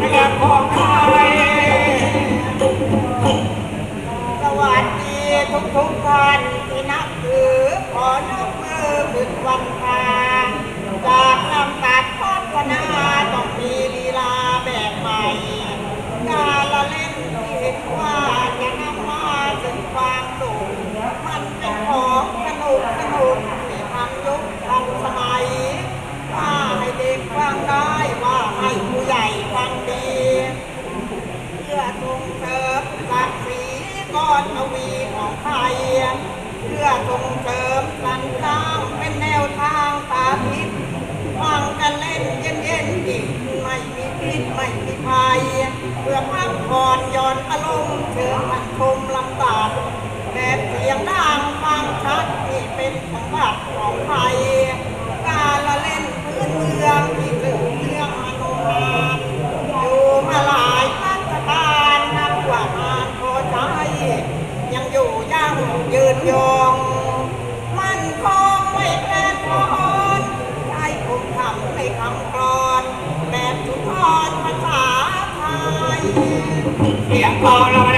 แบบของไทยสวัสดีทุกทุกท่าน ส่งเสริมศักดิ์ศรีก้อนทวีของไทยเพื่อส่งเสริมสรรสร้างเป็นแนวทางสาธิตฟังกันเล่นเย็นๆอีกไม่มีพิษไม่มีภัยเพื่อพักผ่อนหย่อนอารมณ์เชิญอันชมลำตัด ให้คำกรอนแบบทุกทอนภาษาไทยเสียงกลองเรรมดา